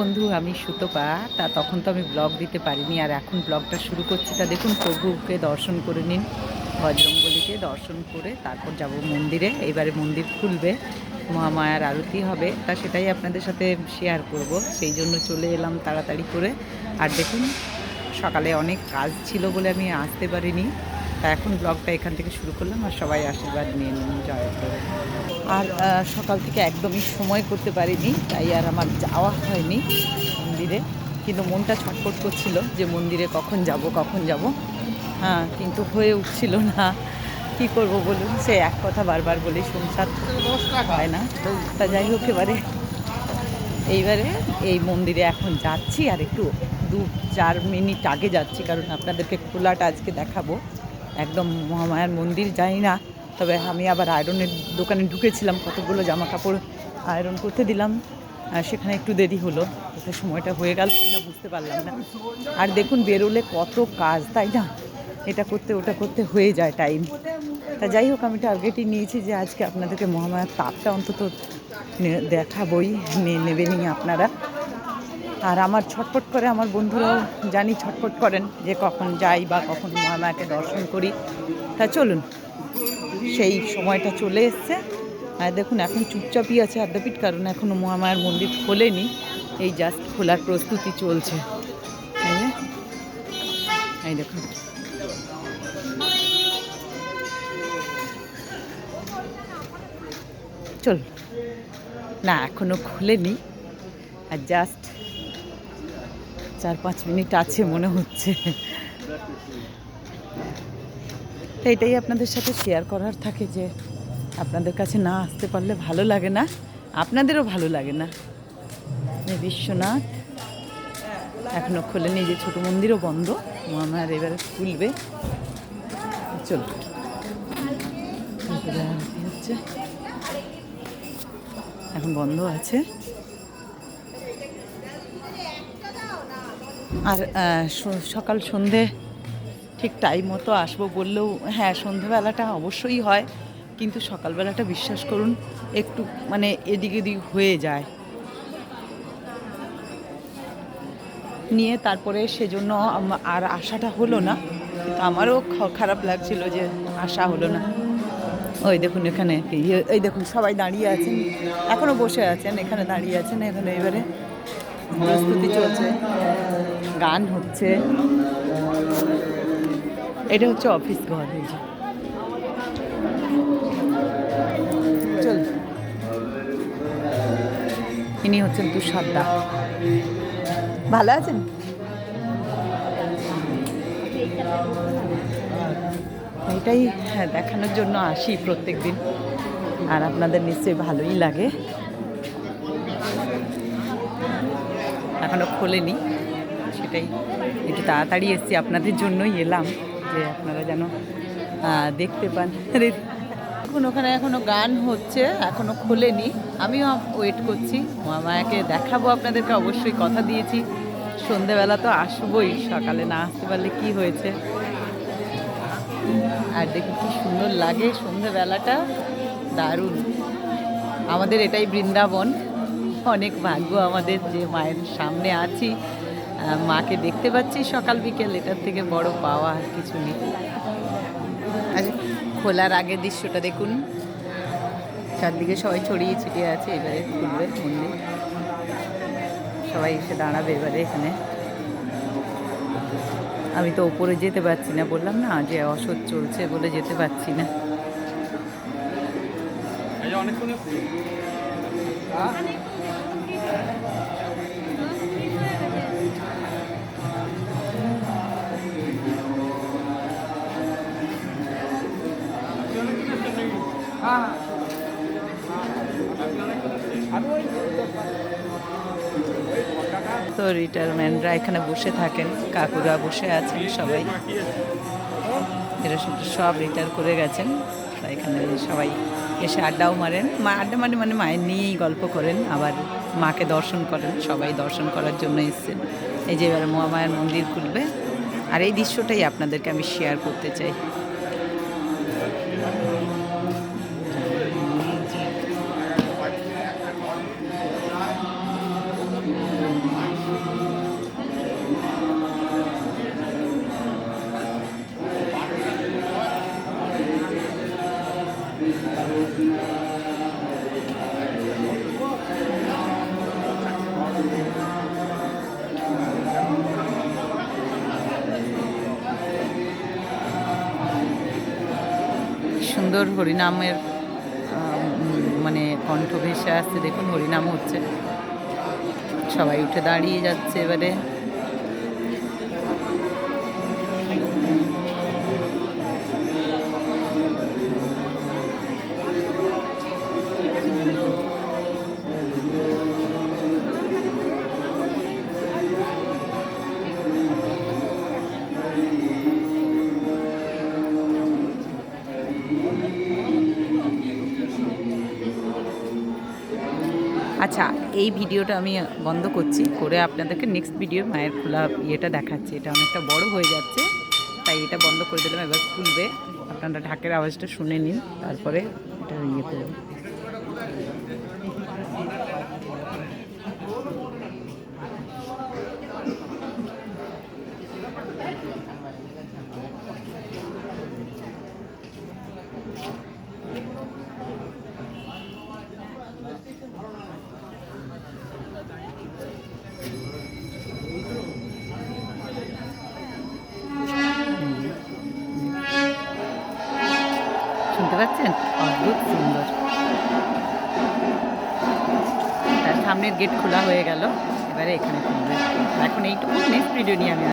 বন্ধু, আমি সুতপা। তা তখন তো আমি ব্লগ দিতে পারিনি, আর এখন ব্লগটা শুরু করছি। তা দেখুন, প্রভুকে দর্শন করে নিন বজরঙ্গলিকে দর্শন করে তারপর যাব মন্দিরে। এবারে মন্দির খুলবে, মহামায়ার আরতি হবে। তা সেটাই আপনাদের সাথে শেয়ার করব। সেই জন্য চলে এলাম তাড়াতাড়ি করে। আর দেখুন, সকালে অনেক কাজ ছিল বলে আমি আসতে পারিনি। তা এখন ব্লগটা এখান থেকে শুরু করলাম আর সবাই আশীর্বাদ নিয়ে নিন, জয় করে আর সকাল থেকে একদমই সময় করতে পারিনি, তাই আর আমার যাওয়া হয়নি মন্দিরে। কিন্তু মনটা ছটফট করছিল যে মন্দিরে কখন যাব কখন যাব। হ্যাঁ কিন্তু হয়ে উঠছিল না। কি করব বলুন? সে এক কথা বারবার বলি, সংসার হয় না। তা যাই হোক এবারে। এইবারে এই মন্দিরে এখন যাচ্ছি আর একটু দু চার মিনিট আগে যাচ্ছি, কারণ আপনাদেরকে খোলাটা আজকে দেখাবো। একদম মহামায়ার মন্দির যাই না। তবে আমি আবার আয়রনের দোকানে ঢুকেছিলাম, কতগুলো জামা কাপড় আয়রন করতে দিলাম। সেখানে একটু দেরি হলো সময়টা হয়ে গেল না বুঝতে পারলাম না। আর দেখুন, বেরোলে কত কাজ, তাই না? এটা করতে, ওটা করতে হয়ে যায় টাইম তা যাই হোক, আমি টার্গেটই নিয়েছি যে আজকে আপনাদেরকে মহামায়ার তাপটা অন্তত দেখাবই নেবেনই আপনারা। আর আমার ছটফট করে আমার বন্ধুরাও জানি ছটফট করেন যে কখন যাই বা কখন মহামায়াকে দর্শন করি। তা চলুন, সেই সময়টা চলে এসছে। আর দেখুন, এখন চুপচাপই আছে আদ্যাপীঠ, কারণ এখনও মহামায়ার মন্দির খোলেনি। এই জাস্ট খোলার প্রস্তুতি চলছে। এই দেখুন। চল না, এখনও খোলেনি। আর জাস্ট চার পাঁচ মিনিট আছে মনে হচ্ছে। তো এটাই আপনাদের সাথে শেয়ার করার থাকে যে, আপনাদের কাছে না আসতে পারলে ভালো লাগে না, আপনাদেরও ভালো লাগে না। বিশ্বনাথ এখনও খোলেনি যে ছোট মন্দিরও বন্ধ আমার এবারে খুলবে। চল। হচ্ছে? এখন বন্ধ আছে। আর সকাল সন্ধে ঠিক টাইম মতো আসব বললেও হ্যাঁ সন্ধেবেলাটা অবশ্যই হয়, কিন্তু সকালবেলাটা বিশ্বাস করুন, একটু মানে এদিক এদিক হয়ে যায়। নিয়ে তারপরে সেজন্য আর আশাটা হলো না আমারও খারাপ লাগছিল যে আশা হলো না। ওই দেখুন এখানে এই- দেখুন সবাই দাঁড়িয়ে আছেন, এখনও বসে আছেন, এখানে দাঁড়িয়ে আছেন, এখানে এবারে প্রস্তুতি চলছে। গান হচ্ছে। এটা হচ্ছে অফিস ঘর। চল। ইনি হচ্ছেন তুষার দা। ভালো আছেন? এটাই হ্যাঁ দেখানোর জন্য আসি প্রত্যেক দিন আর আপনাদের নিশ্চয়ই ভালোই লাগে। এখনও খোলেনি। সেটাই। একটু তাড়াতাড়ি এসেছি, আপনাদের জন্যই এলাম যে আপনারা যেন দেখতে পান। এখন ওখানে এখনও গান হচ্ছে, এখনও খোলেনি। আমিও ওয়েট করছি। মামায়াকে দেখাবো আপনাদেরকে, অবশ্যই কথা দিয়েছি। সন্ধেবেলা তো আসবোই, সকালে না আসতে পারলে কি হয়েছে? আর দেখি কি সুন্দর লাগে সন্ধেবেলাটা। দারুণ। আমাদের এটাই বৃন্দাবন। অনেক ভাগ্য আমাদের যে মায়ের সামনে আছি। মাকে দেখতে পাচ্ছি সকাল বিকেল এটার থেকে বড় পাওয়া আর কিছু নেই। আচ্ছা খোলার আগের দৃশ্যটা দেখুন। চারদিকে সবাই ছড়িয়ে ছিটিয়ে আছে এবারে খুলবে মন্দির। সবাই এসে দাঁড়াবে এবারে এখানে। আমি তো ওপরে যেতে পারছি না বললাম না যে অসৎ চলছে বলে যেতে পারছি না। তো রিটায়ারমেন্টরা এখানে বসে থাকেন, কাকুরা বসে আছেন সবাই। এরা সব রিটায়ার করে গেছেন। এখানে সবাই এসে আড্ডাও মারেন। মা আড্ডা মানে মানে মায়ের নিয়েই গল্প করেন, আবার মাকে দর্শন করেন, সবাই দর্শন করার জন্য এসছেন। এই যে এবার মহামায়ার মন্দির খুলবে। আর এই দৃশ্যটাই আপনাদেরকে আমি শেয়ার করতে চাই। সুন্দর হরিনামের মানে কণ্ঠ ভেসে আসছে দেখুন হরিনাম হচ্ছে। সবাই উঠে দাঁড়িয়ে যাচ্ছে এবারে। আচ্ছা এই ভিডিওটা আমি বন্ধ করছি, করে আপনাদেরকে নেক্সট ভিডিও মায়ের খোলা ইয়েটা দেখাচ্ছি। এটা অনেকটা বড় হয়ে যাচ্ছে, তাই এটা বন্ধ করে দিলাম, এবার খুলবে। আপনারা ঢাকের আওয়াজটা শুনে নিন, তারপরে এটা ইয়ে করবেন পাচ্ছেন? অদ্ভুত সুন্দর। তার সামনের গেট খোলা হয়ে গেল। এবারে এখানে এখন এইটুকু নেক্সট ভিডিও নিয়ে আমি